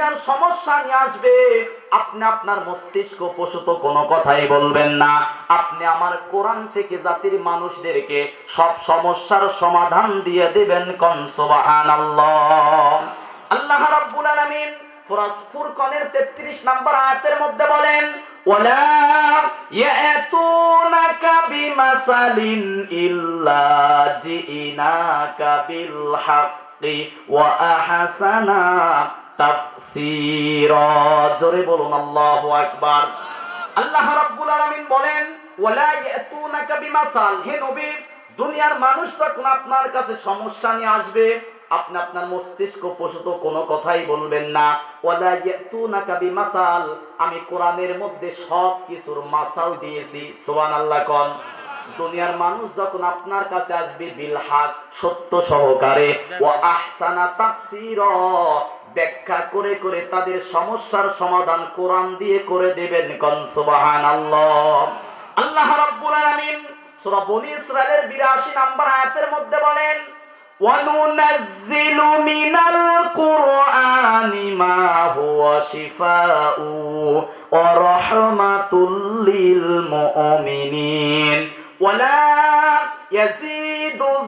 দুনিয়ার সমস্যা নিয়ে আসবে। আপনি আপনার মস্তিষ্ক প্রসূত কোনো কথাই বলবেন না। আপনি আমার কোরআন থেকে জাতির মানুষদেরকে সব সমস্যার সমাধান দিয়ে দিবেন কন, সুবহানাল্লাহ। আল্লাহ রাব্বুল আলামিন ফুরাজ ফুরকানের 33 নম্বর আয়াতের মধ্যে বলেন, ওয়ালা ইয়াতুনাকা বিমাসালিন ইল্লা জিনাকা বিল হাক্কি ওয়া আহসানা জোরে বলুন, আল্লাহু আকবার। আল্লাহ রাব্বুল আলামিন বলেন, ওয়ালা ইয়াতুনাকা বিমাসাল। হে নবী, দুনিয়ার মানুষ যখন আপনার কাছে সমস্যা নিয়ে আসবে, আপনি আপনার মস্তিষ্ক প্রসূত কোনো কথাই বলবেন না। ওয়ালা ইয়াতুনাকা বিমাসাল। আমি কোরআনের মধ্যে সব কিছুর মাসাল দিয়েছি, সুবহানাল্লাহ কোন। দুনিয়ার মানুষ যখন আপনার কাছে আসবে বিলহাত সত্য সহকারে। ও আহসানা তাফসির, ব্যাখ্যা করে করে তাদের সমস্যার সমাধান কোরআন দিয়ে করে দেবেন কনসুবাহান আল্লাহ আল্লাহ রাব্বুল আলামিন সূরা বনি ইসরাঈলের 82 নম্বর আয়াতের মধ্যে বলেন, ওয়ানুনাজ্জিলু মিনাল কুরআনি মা হুয়া শিফাউ ওয়া রাহমাতুল ওয়ালা